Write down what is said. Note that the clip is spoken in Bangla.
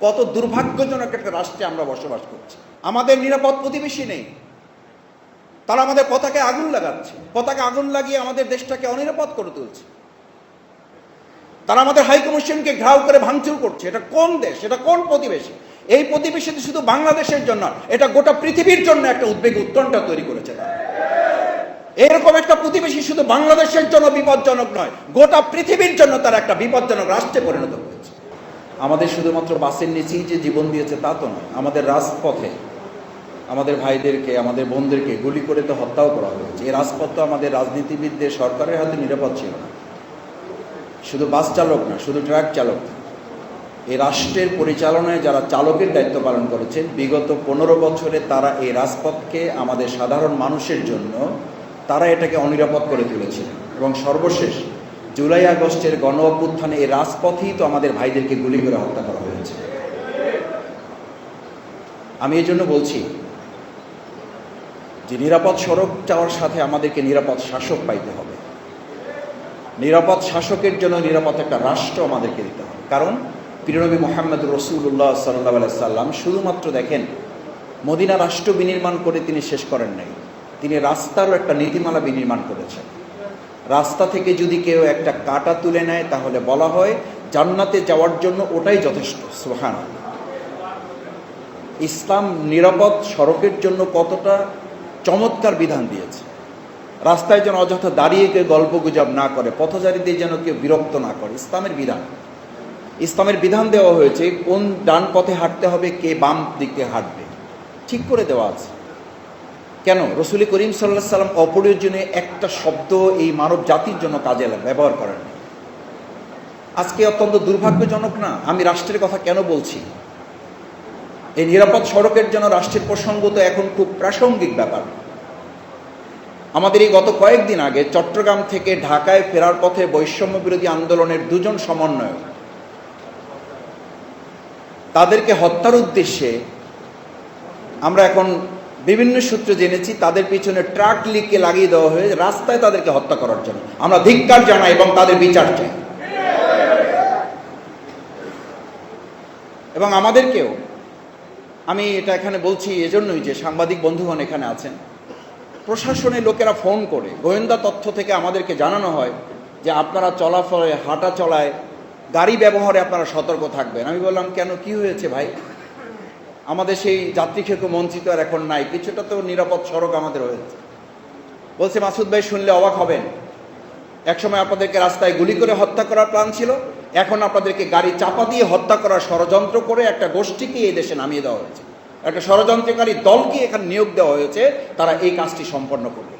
কত দুর্ভাগ্যজনক একটা রাষ্ট্রে আমরা বসবাস করছি। আমাদের নিরাপদ প্রতিবেশী নেই। তারা আমাদের পতাকে আগুন লাগাচ্ছে। পতাকে আগুন লাগিয়ে আমাদের দেশটাকে অনিরাপদ করে তুলছে। তারা আমাদের হাই কমিশনকে ঘেরাও করে ভাঙচুর করছে। এটা কোন দেশ? এটা কোন প্রতিবেশী? এই প্রতিবেশী শুধু বাংলাদেশের জন্য এটা গোটা পৃথিবীর জন্য একটা উদ্বেগ উত্তরণটা তৈরি করেছে। এরকম একটা প্রতিবেশী শুধু বাংলাদেশের জন্য বিপজ্জনক নয়, গোটা পৃথিবীর জন্য তারা একটা বিপজ্জনক রাষ্ট্রে পরিণত হয়েছে। আমাদের শুধুমাত্র বাসের নিচেই যে জীবন দিয়েছে তা তো নয়, আমাদের রাজপথে আমাদের ভাইদেরকে, আমাদের বোনদেরকে গুলি করে তো হত্যাও করা হয়েছে। এই রাজপথ তো আমাদের রাজনীতিবিদদের সরকারের হাতে নিরাপদ ছিল না। শুধু বাস চালক না, শুধু ট্রাক চালক এই রাষ্ট্রের পরিচালনায় যারা চালকের দায়িত্ব পালন করেছেন, বিগত পনেরো বছরে তারা এই রাজপথকে আমাদের সাধারণ মানুষের জন্য, তারা এটাকে অনিরাপদ করে তুলেছিলেন এবং সর্বশেষ জুলাই আগস্টের গণ অভ্যুত্থানে এই রাজপথেই তো আমাদের ভাইদেরকে গুলি করে হত্যা করা হয়েছে। আমি এই জন্য বলছি যে নিরাপদ সড়ক যাওয়ার সাথে আমাদেরকে নিরাপদ শাসক পাইতে হবে। নিরাপদ শাসকের জন্য নিরাপদ একটা রাষ্ট্র আমাদেরকে দিতে হবে। কারণ প্রিয়নবী মোহাম্মদ রসুল্লাহ সাল্লাহ সাল্লাম শুধুমাত্র দেখেন, মদিনা রাষ্ট্র বিনির্মাণ করে তিনি শেষ করেন নাই। তিনি রাস্তারও একটা নীতিমালা বিনির্মাণ করেছেন। রাস্তা থেকে যদি কেউ একটা কাটা তুলে নেয়, তাহলে বলা হয় জান্নাতে যাওয়ার জন্য ওটাই যথেষ্ট। সোহান ইসলাম নিরাপদ সড়কের জন্য কতটা চমৎকার বিধান দিয়েছে। রাস্তায় যেন অযথা দাঁড়িয়ে কেউ গল্প গুজব না করে পথচারীদের যেন কেউ বিরক্ত না করে, ইসলামের বিধান। ইসলামের বিধান দেওয়া হয়েছে, কোন ডান পথে হাঁটতে হবে, কে বাম দিকে হাঁটবে। ঠিক করে দেওয়া আছে। কেন? রসুল করিম সাল্লাহ সাল্লাম অপ্রয়োজনে একটা শব্দ এই মানব জাতির জন্য কাজে ব্যবহার করেন। আজকে অত্যন্ত দুর্ভাগ্যজনক না? আমি রাষ্ট্রের কথা কেন বলছি? এই নিরাপদ সড়কের জন্য রাষ্ট্রের প্রসঙ্গ তো এখন খুব প্রাসঙ্গিক ব্যাপার। আমাদের এই গত কয়েকদিন আগে চট্টগ্রাম থেকে ঢাকায় ফেরার পথে বৈষম্য বিরোধী আন্দোলনের দুজন সমন্বয়ক তাদেরকে হত্যার উদ্দেশ্যে আমরা এখন বিভিন্ন সূত্রে জেনেছি, তাদের পিছনে ট্রাক লিখকে লাগিয়ে দেওয়া হয়ে রাস্তায় তাদেরকে হত্যা করার জন্য। আমরা ধিক্কার জানাই এবং তাদের বিচার চাই। এবং আমাদেরকেও, আমি এটা এখানে বলছি এজন্যই যে সাংবাদিক বন্ধুগণ এখানে আছেন, প্রশাসনের লোকেরা ফোন করে, গোয়েন্দা তথ্য থেকে আমাদেরকে জানানো হয় যে আপনারা চলাফলে, হাঁটা চলায়, গাড়ি ব্যবহারে আপনারা সতর্ক থাকবেন। আমি বললাম, কেন? কি হয়েছে ভাই? আমাদের সেই যাত্রী ক্ষেত্র মঞ্চিত আর এখন নাই। কিছুটা তো নিরাপদ সড়ক আমাদের হয়েছে। বলছে, মাসুদ ভাই শুনলে অবাক হবেন। একসময় আপনাদেরকে রাস্তায় গুলি করে হত্যা করার প্ল্যান ছিল। এখন আপনাদেরকে গাড়ি চাপা দিয়ে হত্যা করার ষড়যন্ত্র করে একটা গোষ্ঠীকে এই দেশে নামিয়ে দেওয়া হয়েছে। একটা ষড়যন্ত্রকারী দলকে এখানে নিয়োগ দেওয়া হয়েছে। তারা এই কাজটি সম্পন্ন করবে।